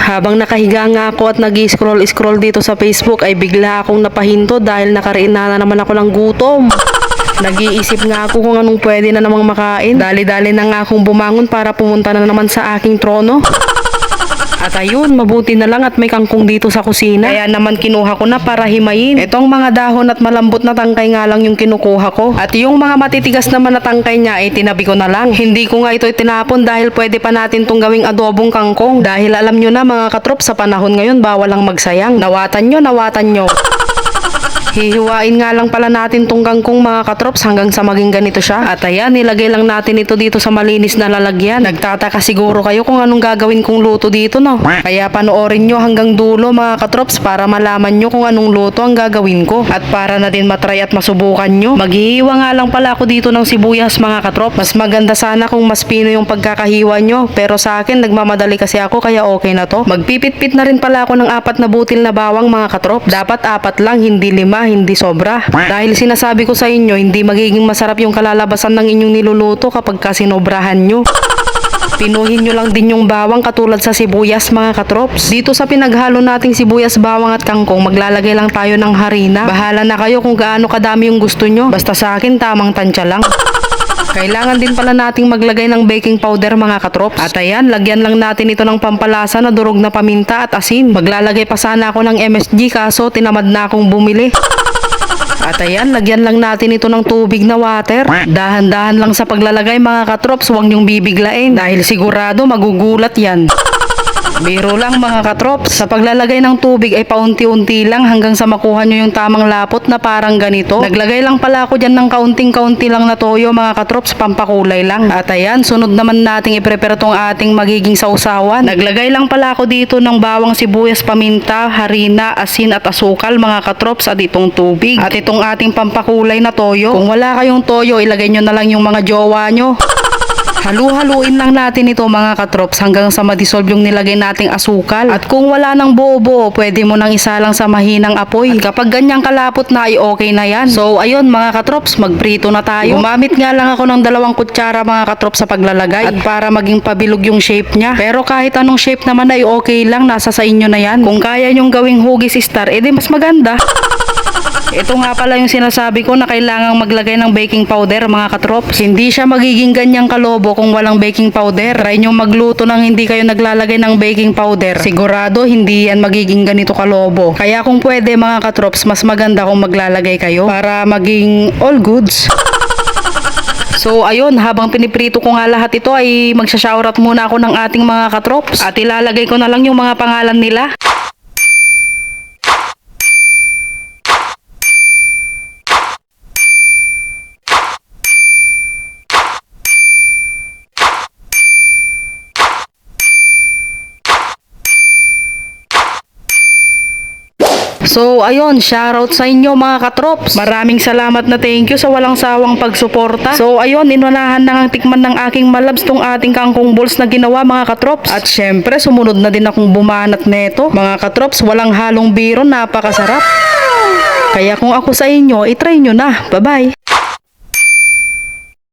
Habang nakahiga nga ako at nag-scroll-scroll dito sa Facebook ay bigla akong napahinto dahil nakariin na naman ako ng gutom. Nag-iisip nga ako kung anong pwede na namang makain. Dali-dali na nga akong bumangon para pumunta na naman sa aking trono. At ayun, mabuti na lang at may kangkong dito sa kusina. Kaya naman kinuha ko na para himayin. Itong mga dahon at malambot na tangkay nga lang yung kinukuha ko. At yung mga matitigas naman na tangkay niya ay tinabi ko na lang. Hindi ko nga ito tinapon dahil pwede pa natin tong gawing adobong kangkong. Dahil alam nyo na mga katrop sa panahon ngayon bawal ang magsayang. Nawatan nyo, nawatan nyo. Hihiwain nga lang pala natin tong kangkong mga katrops hanggang sa maging ganito siya. At ayan, nilagay lang natin ito dito sa malinis na lalagyan. Nagtataka siguro kayo kung anong gagawin kong luto dito, no? Kaya panoorin nyo hanggang dulo mga katrops para malaman nyo kung anong luto ang gagawin ko. At para na din matry at masubukan nyo. Maghihiwa nga lang pala ako dito ng sibuyas mga katrop. Mas maganda sana kung mas pino yung pagkakahiwa nyo. Pero sa akin, nagmamadali kasi ako kaya okay na to. Magpipit-pit na rin pala ako ng apat na butil na bawang mga katrop. Dapat apat lang, hindi lima, hindi sobra. Dahil sinasabi ko sa inyo, hindi magiging masarap yung kalalabasan ng inyong niluluto kapag kasinobrahan nyo. Pinuhin nyo lang din yung bawang katulad sa sibuyas mga katrops. Dito sa pinaghalo nating sibuyas, bawang at kangkong, maglalagay lang tayo ng harina. Bahala na kayo kung gaano kadami yung gusto nyo. Basta sa akin, tamang tansya lang. Kailangan din pala nating maglagay ng baking powder mga katrops. At ayan, lagyan lang natin ito ng pampalasa na durog na paminta at asin. Maglalagay pa sana ako ng MSG kaso tinamad na akong bumili. At ayan, lagyan lang natin ito ng tubig na water. Dahan-dahan lang sa paglalagay mga katrops, huwag niyong bibiglain dahil sigurado magugulat yan. Biro lang mga katrops, sa paglalagay ng tubig ay paunti-unti lang hanggang sa makuha nyo yung tamang lapot na parang ganito. Naglagay lang pala ako dyan ng kaunting-kaunti lang na toyo mga katrops, pampakulay lang. At ayan, sunod naman nating i-prepare tong ating magiging sausawan. Naglagay lang pala ako dito ng bawang sibuyas, paminta, harina, asin at asukal mga katrops at itong tubig. At itong ating pampakulay na toyo. Kung wala kayong toyo, ilagay nyo na lang yung mga jowa nyo. Halu-haluin lang natin ito mga katrops hanggang sa madissolve yung nilagay nating asukal. At kung wala ng buo-buo, pwede mo nang isalang sa mahinang apoy. At kapag ganyang kalapot na ay okay na yan. So ayun mga katrops, magprito na tayo. Gumamit nga lang ako ng dalawang kutsara mga katrops sa paglalagay. At para maging pabilog yung shape niya. Pero kahit anong shape naman ay okay lang, nasa sa inyo na yan. Kung kaya nyong gawing hugis star, edi mas maganda. Ito nga pala yung sinasabi ko na kailangang maglagay ng baking powder mga katrops. Hindi siya magiging ganyang kalobo kung walang baking powder. Try nyo magluto nang hindi kayo naglalagay ng baking powder. Sigurado hindi yan magiging ganito kalobo. Kaya kung pwede mga katrops, mas maganda kung maglalagay kayo para maging all goods. So ayun, habang piniprito ko nga lahat ito ay magsha-shoutout muna ako ng ating mga katrops at ilalagay ko na lang yung mga pangalan nila. So ayun, shoutout sa inyo mga katrops. Maraming salamat na thank you sa walang sawang pagsuporta. So ayun, inunahan na ang tikman ng aking malabs tong ating kangkong balls na ginawa mga katrops. At syempre, sumunod na din akong bumanat neto. Mga katrops, walang halong biro, napakasarap. Kaya kung ako sa inyo, itry nyo na. Bye-bye.